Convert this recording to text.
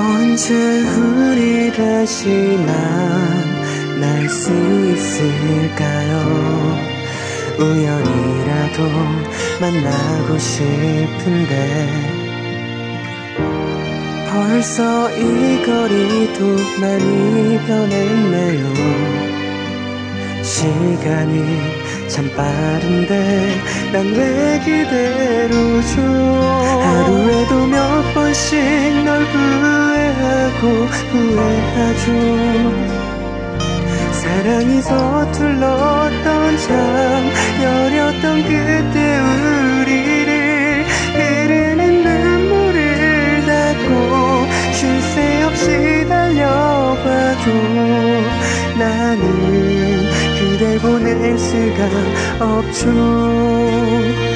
언제 우리 다시 만날 수 있을까요? 우연이라도 만나고 싶은데 벌써 이 거리도 많이 변했네요 시간이 참 빠른데 난 왜 그대로죠 후회하고 후회하죠. 사랑이 서툴렀던 참 여렸던 그때 우리를 흐르는 눈물을 닦고 쉴 새 없이 달려봐도 나는 그댈 보낼 수가 없죠